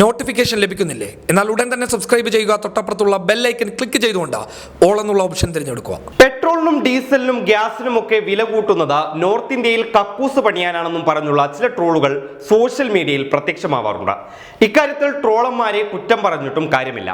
Notification ലഭിക്കുന്നില്ലേ? എന്നാൽ ഉടൻ തന്നെ സബ്സ്ക്രൈബ് ചെയ്യുക തൊട്ടപ്പുറത്തുള്ള ബെല്ലൈക്കൻ ക്ലിക്ക് ചെയ്തുകൊണ്ട് ഓൾ എന്നുള്ള ഓപ്ഷൻ തിരഞ്ഞെടുക്കുക. പെട്രോളിനും ഡീസലിനും ഗ്യാസിനും ഒക്കെ വില കൂട്ടുന്നത് നോർത്ത് ഇന്ത്യയിൽ കക്കൂസ് പണിയാനാണെന്നും പറഞ്ഞുള്ള ചില ട്രോളുകൾ സോഷ്യൽ മീഡിയയിൽ പ്രത്യക്ഷമാവാറുണ്ട്. ഇക്കാര്യത്തിൽ ട്രോളന്മാരെ കുറ്റം പറഞ്ഞിട്ടും കാര്യമില്ല.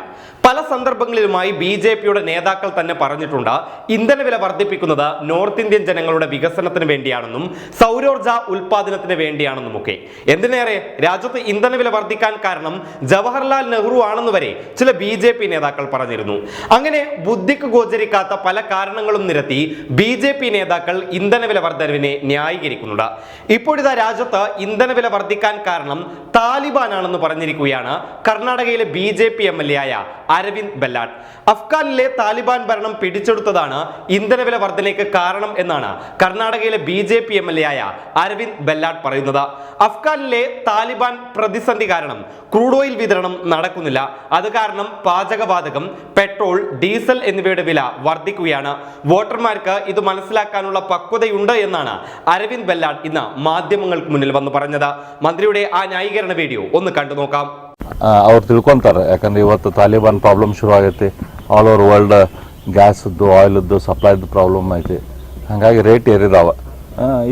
പല സന്ദർഭങ്ങളിലുമായി ബി ജെ പിയുടെ നേതാക്കൾ തന്നെ പറഞ്ഞിട്ടുണ്ട് ഇന്ധനവില വർദ്ധിപ്പിക്കുന്നത് നോർത്ത് ഇന്ത്യൻ ജനങ്ങളുടെ വികസനത്തിന് വേണ്ടിയാണെന്നും സൗരോർജ ഉൽപാദനത്തിന് വേണ്ടിയാണെന്നും ഒക്കെ എന്തിനേറെ? രാജ്യത്ത് ഇന്ധനവില വർദ്ധിക്കാൻ കാരണം ജവഹർലാൽ നെഹ്റു ആണെന്ന് വരെ ചില ബി ജെ പി നേതാക്കൾ പറഞ്ഞിരുന്നു. അങ്ങനെ ബുദ്ധിക്ക് ഗോചരിക്കാത്ത പല കാരണങ്ങളും നിരത്തി ബി ജെ പി നേതാക്കൾ ഇന്ധനവില വർധനവിനെ ന്യായീകരിക്കുന്നുണ്ട്. ഇപ്പോഴിതാ രാജ്യത്ത് ഇന്ധനവില വർദ്ധിക്കാൻ കാരണം താലിബാൻ ആണെന്ന് പറഞ്ഞിരിക്കുകയാണ് കർണാടകയിലെ B J P M L A ആയ അരവിന്ദ് ബെല്ലാട്ട്. അഫ്ഗാനിലെ താലിബാൻ ഭരണം പിടിച്ചെടുത്തതാണ് ഇന്ധനവില വർധനയ്ക്ക് കാരണം എന്നാണ് കർണാടകയിലെ B J P M L A ആയ അരവിന്ദ് ബെല്ലാട്ട് പറയുന്നത്. അഫ്ഗാനിലെ താലിബാൻ പ്രതിസന്ധി കാരണം ക്രൂഡ് ഓയിൽ വിതരണം നടക്കുന്നില്ല. അത് കാരണം പാചകവാതകം പെട്രോൾ ഡീസൽ എന്നിവയുടെ വില വർദ്ധിക്കുകയാണ്. വോട്ടർമാർക്ക് ഇത് മനസ്സിലാക്കാനുള്ള പക്വതയുണ്ട് എന്നാണ് അരവിന്ദ് ബെല്ലാഡ് ഇന്ന് മാധ്യമങ്ങൾക്ക് മുന്നിൽ വന്നു പറഞ്ഞത്. മന്ത്രിയുടെ ആ ന്യായീകരണ വീഡിയോ ഒന്ന് കണ്ടു നോക്കാം. അവർ ತಿಳ್ಕೊತಾರೆ ಯಾಕಂದರೆ ಇವತ್ತು ತಾಲಿಬಾನ್ പ്രോബ്ലം ಶುರು ಆಗೈತಿ ഓവർ വേൾഡ് ವರ್ಲ್ಡ್ ಗ್ಯಾಸದ್ದು ಆಯಿಲದ್ದು പ്രോബ്ലം ಪ್ರಾಬ್ಲಮ್ ಐತಿ റേറ്റ് ರೇಟ್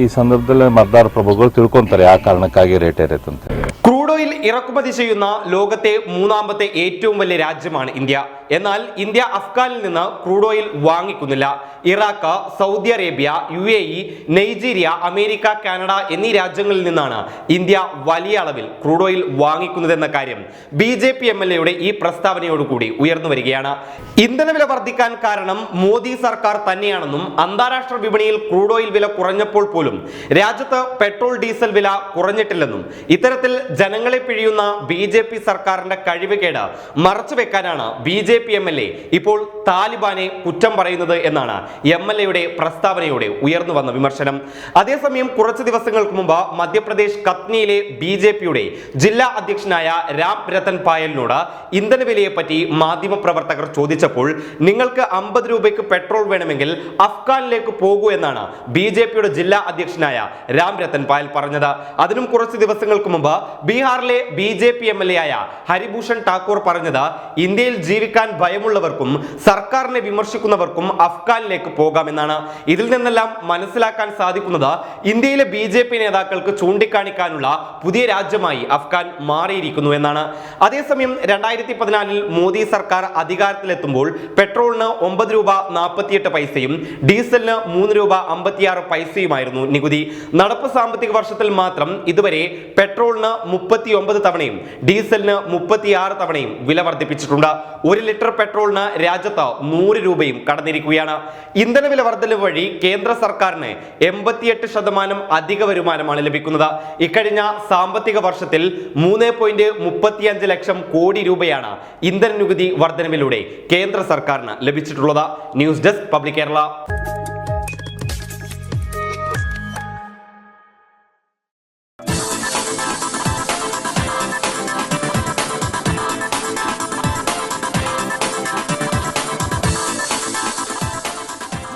ഈ സന്ദർഭത്തിൽ മർദാർ ಮತದಾರ ಪ್ರಭುಗಳು ആ ಯಾವ റേറ്റ് ರೇಟ್ ഓയിൽ ഇറക്കുമതി ചെയ്യുന്ന ലോകത്തെ മൂന്നാമത്തെ ഏറ്റവും വലിയ രാജ്യമാണ് ഇന്ത്യ. എന്നാൽ ഇന്ത്യ അഫ്ഗാനിൽ നിന്ന് crude oil വാങ്ങിക്കുന്നില്ല. Iraq Saudi Arabia U A E Nigeria America Canada എന്നീ രാജ്യങ്ങളിൽ നിന്നാണ് ഇന്ത്യ വലിയ അളവിൽ ക്രൂഡ് ഓയിൽ വാങ്ങിക്കുന്നതെന്ന കാര്യം B J P M L എയുടെ ഈ പ്രസ്താവനയോടുകൂടി ഉയർന്നു വരികയാണ്. ഇന്ധനവില വർദ്ധിക്കാൻ കാരണം മോദി സർക്കാർ തന്നെയാണെന്നും അന്താരാഷ്ട്ര വിപണിയിൽ ക്രൂഡ് ഓയിൽ വില കുറഞ്ഞപ്പോൾ പോലും രാജ്യത്ത് പെട്രോൾ ഡീസൽ വില കുറഞ്ഞിട്ടില്ലെന്നും ഇത്തരത്തിൽ ജനങ്ങളെ പിഴിയുന്ന ബി സർക്കാരിന്റെ കഴിവുകേട് മറച്ചു വെക്കാനാണ് B J P M L A ഇപ്പോൾ താലിബാനെ കുറ്റം പറയുന്നത് എന്നാണ് എം എൽ എയുടെ പ്രസ്താവനയോടെ ഉയർന്നു വന്ന വിമർശനം. അതേസമയം കുറച്ച് ദിവസങ്ങൾക്ക് മുമ്പ് മധ്യപ്രദേശ് കത്നിയിലെ ബി ജെ പിയുടെ ജില്ലാ അധ്യക്ഷനായ രാം രത്തൻ പായലിനോട് ഇന്ധനവിലയെപ്പറ്റി മാധ്യമപ്രവർത്തകർ ചോദിച്ചപ്പോൾ നിങ്ങൾക്ക് അമ്പത് രൂപയ്ക്ക് പെട്രോൾ വേണമെങ്കിൽ അഫ്ഗാനിലേക്ക് പോകൂ എന്നാണ് ബി ജെ പിയുടെ ജില്ലാ അധ്യക്ഷനായ രാം രത്തൻ പായൽ പറഞ്ഞത്. അതിനും കുറച്ച് ദിവസങ്ങൾക്ക് മുമ്പ് ബീഹാറിലെ B J P M L A ആയ ഹരിഭൂഷൺ ഠാക്കൂർ പറഞ്ഞത് ഇന്ത്യയിൽ ജീവിക്കാൻ ഭയമുള്ളവർക്കും സർക്കാരിനെ വിമർശിക്കുന്നവർക്കും അഫ്ഗാനിലേക്ക് പോകാമെന്നാണ്. ഇതിൽ നിന്നെല്ലാം മനസ്സിലാക്കാൻ സാധിക്കുന്നത് ഇന്ത്യയിലെ ബി ജെ പി നേതാക്കൾക്ക് ചൂണ്ടിക്കാണിക്കാനുള്ള പുതിയ രാജ്യമായി അഫ്ഗാൻ മാറിയിരിക്കുന്നു എന്നാണ്. അതേസമയം രണ്ടായിരത്തി പതിനാലിൽ മോദി സർക്കാർ അധികാരത്തിലെത്തുമ്പോൾ പെട്രോളിന് ഒമ്പത് രൂപ നാൽപ്പത്തിയെട്ട് പൈസയും ഡീസലിന് മൂന്ന് രൂപ അമ്പത്തിയാറ് പൈസയുമായിരുന്നു നികുതി. നടപ്പ് സാമ്പത്തിക വർഷത്തിൽ മാത്രം ഇതുവരെ പെട്രോളിന് മുപ്പത്തി ഒമ്പത് തവണയും ഡീസലിന് മുപ്പത്തിയാറ് തവണയും വില വർദ്ധിപ്പിച്ചിട്ടുണ്ട്. ഒരു ലിറ്റർ പെട്രോളിന് രാജ്യത്ത് നൂറ് രൂപയും കടന്നിരിക്കുകയാണ്. ഇന്ധനവില വർദ്ധന വഴി കേന്ദ്ര സർക്കാരിന് എൺപത്തിയെട്ട് ശതമാനം അധിക വരുമാനമാണ് ലഭിക്കുന്നത്. ഇക്കഴിഞ്ഞ സാമ്പത്തിക വർഷത്തിൽ മൂന്ന് പോയിന്റ് മുപ്പത്തിയഞ്ച് ലക്ഷം കോടി രൂപയാണ് ഇന്ധന നികുതി വർധനവിലൂടെ കേന്ദ്ര സർക്കാരിന് ലഭിച്ചിട്ടുള്ളത്. News desk public Kerala.